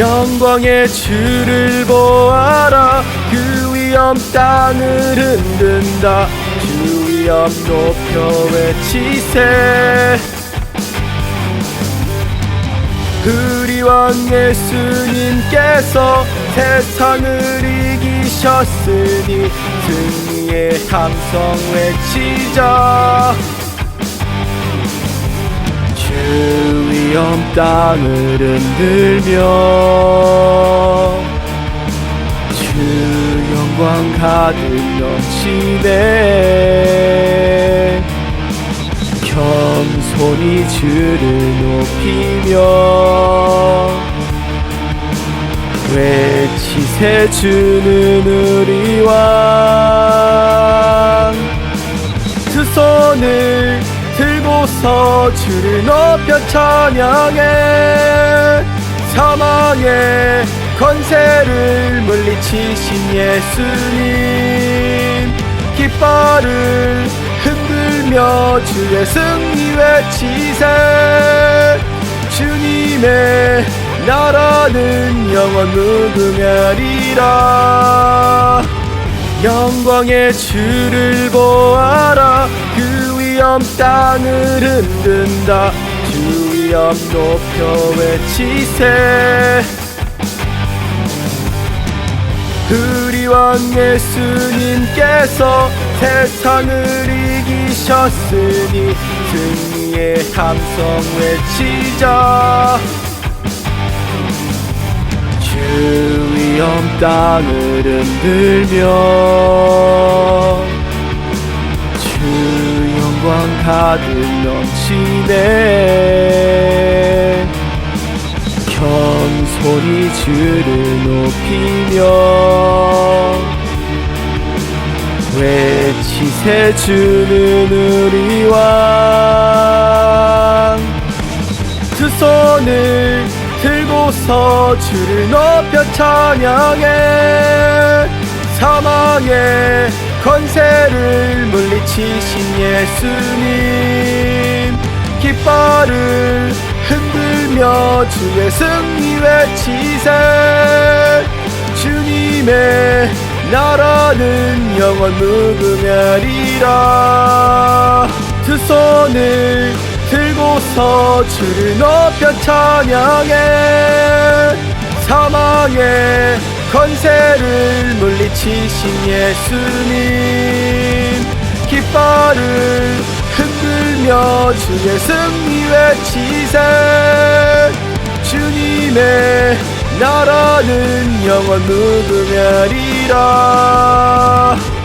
영광의 주를 보아라. 그 위엄 땅을 흔든다. 주 위엄 높여 외치세. 우리 왕 예수님께서 세상을 이기셨으니 승리의 함성 외치자. 주 위엄 땅을 흔들며 넘치네 겸손히 주를 높이며 외치세 주는 우리 왕두 손을 들고서 주를 높여 찬양해. 사망의 권세를 물리치신 예수님 깃발을 흔들며 주의 승리 외치세. 주님의 나라는 영원 무궁하리라 영광의 주를 보아라. 그 위엄 땅을 흔든다. 주 위엄 높여 외치세. 우리 왕 예수님께서 세상을 이기셨으니 승리의 함성 외치자. 주 위엄 땅을 흔들며 주 영광 가득 넘치네. 겸손히 주를 높이며 외치세 주는 우리 왕두 손을 들고서 주를 높여 찬양해. 사망의 권세를 물리치신 예수님 깃발을 흔들며 주의 승리 외치세. 주님의 나라는 영원 무궁하리라. 두 손을 들고서 주를 높여 찬양해. 사망의 권세를 물리치신 예수님. 깃발을 흔들며 주의 승리 외치세. 주님의 나라는 영원 무궁하리 감사합니다.